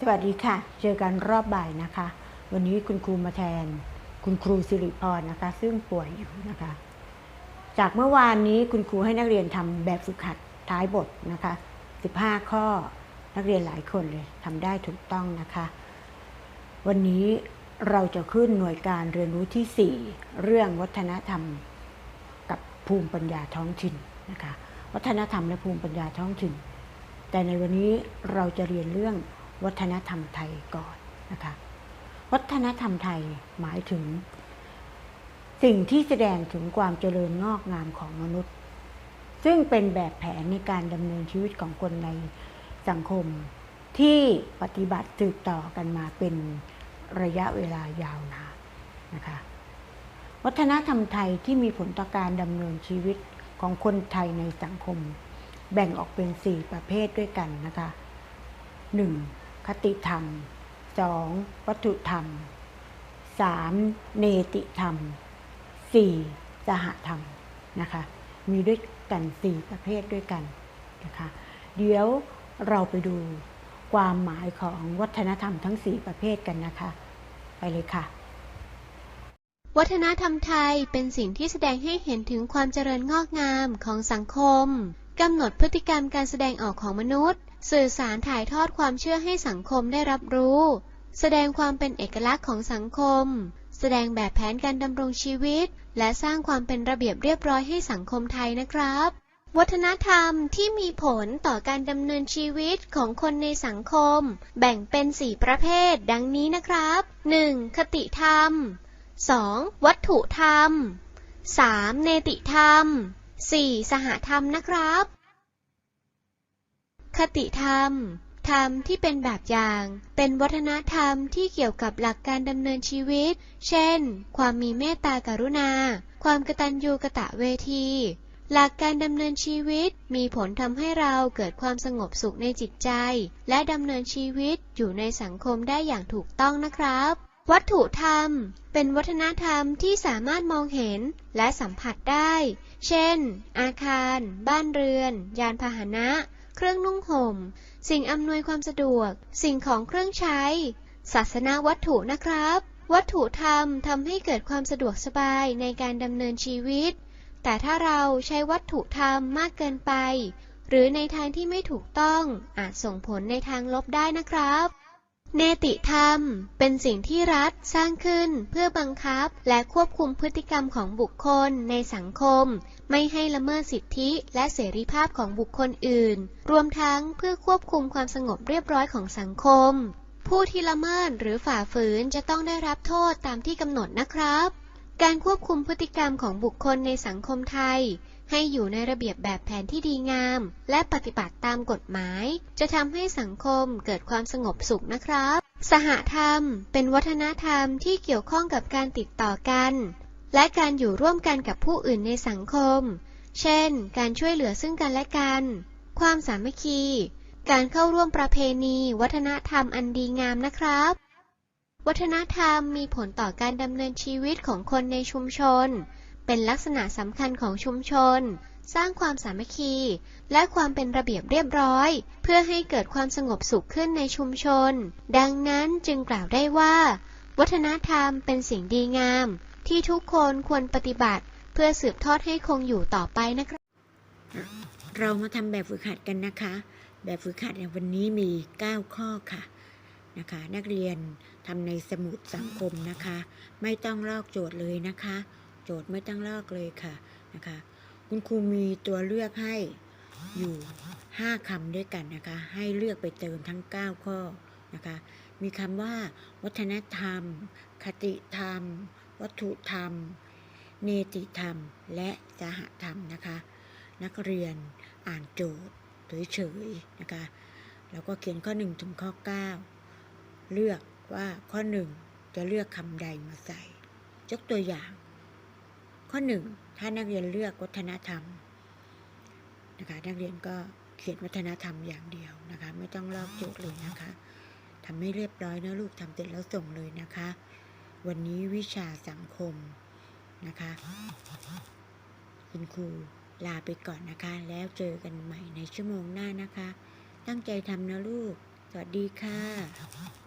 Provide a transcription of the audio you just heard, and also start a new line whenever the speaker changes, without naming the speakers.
สวัสดีค่ะ เจอกันรอบบ่ายนะคะ วันนี้คุณครูมาแทน คุณครูสิริพรนะคะ ซึ่งป่วยอยู่นะคะ จากเมื่อวานนี้คุณครูให้นักเรียนทำแบบฝึกหัดท้ายบทนะคะ 15 ข้อนักเรียนหลายคนเลยทำได้ถูกต้องนะคะ วันนี้เราจะขึ้นหน่วยการเรียนรู้ที่ 4 เรื่องวัฒนธรรมกับภูมิปัญญาท้องถิ่นนะคะ วัฒนธรรมและภูมิปัญญาท้องถิ่น แต่ในวันนี้เราจะเรียนเรื่อง วัฒนธรรมไทยก่อนนะคะ วัฒนธรรมไทยหมายถึง สิ่งที่แสดงถึงความเจริญงอกงามของมนุษย์ ซึ่งเป็นแบบแผนในการดำเนินชีวิตของคนในสังคมที่ปฏิบัติสืบต่อกันมาเป็นระยะเวลายาวนานนะคะ วัฒนธรรมไทยที่มีผลต่อการดำเนินชีวิตของคนไทยในสังคม แบ่งออกเป็น 4 ประเภทด้วยกันนะคะ 1. คติธรรม 2. วัตถุธรรม 3. เนติธรรม 4. สหธรรมนะคะ มีด้วยกัน 4 ประเภทด้วยกันนะคะ เดี๋ยวเราไปดูความหมายของวัฒนธรรมทั้ง 4 ประเภทกันนะคะ ไปเลยค่ะ
วัฒนธรรมไทยเป็นสิ่งที่แสดงให้เห็นถึงความเจริญงอกงามของสังคมกำหนดพฤติกรรมการแสดงออกของมนุษย์ สื่อสารถ่ายทอดความเชื่อให้สังคมได้รับรู้ แสดงความเป็นเอกลักษณ์ของสังคม แสดงแบบแผนการดำรงชีวิต และสร้างความเป็นระเบียบเรียบร้อยให้สังคมไทยนะครับ วัฒนธรรมที่มีผลต่อการดำเนินชีวิตของคนในสังคม แบ่งเป็น4ประเภท ดังนี้นะครับ 1. คติธรรม 2. วัตถุธรรม 3. เนติธรรม 4. สหธรรมนะครับ คติธรรม ธรรมที่เป็นแบบอย่าง เป็นวัฒนธรรมที่เกี่ยวกับหลักการดำเนินชีวิต เช่น ความมีเมตตากรุณา ความกตัญญูกะตะเวที หลักการดำเนินชีวิตมีผลทำให้เราเกิดความสงบสุขในจิตใจ และดำเนินชีวิตอยู่ในสังคมได้อย่างถูกต้องนะครับวัตถุธรรม เป็นวัฒนธรรมที่สามารถมองเห็นและสัมผัสได้ เช่น อาคาร บ้านเรือน ยานพาหนะ เครื่องนุ่งห่ม สิ่งอำนวยความสะดวก สิ่งของเครื่องใช้ ศาสนาวัตถุนะครับ วัตถุธรรมทำให้เกิดความสะดวกสบายในการดำเนินชีวิต แต่ถ้าเราใช้วัตถุธรรมมากเกินไป หรือในทางที่ไม่ถูกต้องอาจส่งผลในทางลบได้นะครับ เนติธรรม เป็นสิ่งที่รัฐสร้างขึ้นเพื่อบังคับและควบคุมพฤติกรรมของบุคคลในสังคม ไม่ให้ละเมิดสิทธิและเสรีภาพของบุคคลอื่น รวมทั้งเพื่อควบคุมความสงบเรียบร้อยของสังคม ผู้ที่ละเมิดหรือฝ่าฝืนจะต้องได้รับโทษตามที่กำหนดนะครับ การควบคุมพฤติกรรมของบุคคลในสังคมไทย ให้อยู่ในระเบียบแบบแผนที่ดีงาม และปฏิบัติตามกฎหมาย จะทำให้สังคมเกิดความสงบสุขนะครับ สหธรรม เป็นวัฒนธรรมที่เกี่ยวข้องกับการติดต่อกัน และการอยู่ร่วมกันกับผู้อื่นในสังคม เช่น การช่วยเหลือซึ่งกันและกัน ความสามัคคี การเข้าร่วมประเพณี วัฒนธรรมอันดีงามนะครับ วัฒนธรรมมีผลต่อการดำเนินชีวิตของคนในชุมชน เป็นลักษณะสำคัญของชุมชน สร้างความสามัคคี และความเป็นระเบียบเรียบร้อย เพื่อให้เกิดความสงบสุขขึ้นในชุมชน ดังนั้นจึงกล่าวได้ว่า วัฒนธรรมเป็นสิ่งดีงาม ที่ทุกคนควรปฏิบัติ เพื่อสืบทอดให้คงอยู่ต่อไปนะครับ
เรามาทำแบบฝึกหัดกันนะคะ แบบฝึกหัดในวันนี้มี 9 ข้อค่ะ นะคะ นักเรียนทำในสมุดสังคมนะคะ ไม่ต้องลอกโจทย์เลยนะคะ โจทย์ไม่ต้องลอกเลยค่ะนะคะ คุณครูมีตัวเลือกให้อยู่ 5คำด้วยกันนะคะ ให้เลือกไปเติมทั้ง 9 ข้อนะคะ มีคำว่า วัฒนธรรม คติธรรม วัตถุธรรม เนติธรรม และสหธรรมนะคะ นักเรียนอ่านโจทย์เฉยๆนะคะแล้วก็เขียนข้อ 1 ถึงข้อ 9 เลือกว่าข้อ1จะเลือกคำใดมาใส่ ยกตัวอย่าง ข้อ1ถ้านักเรียนเลือกวัฒนธรรมนะคะนักเรียนก็เขียนวัฒนธรรมอย่างเดียวนะคะ ไม่ต้องลอกโจทย์เลยนะคะทำให้เรียบร้อยนะลูกทำเสร็จแล้วส่งเลยนะคะ วันนี้วิชาสังคมนะคะคุณครูลาไปก่อนนะคะ แล้วเจอกันใหม่ในชั่วโมงหน้านะคะ ตั้งใจทำนะลูก สวัสดีค่ะ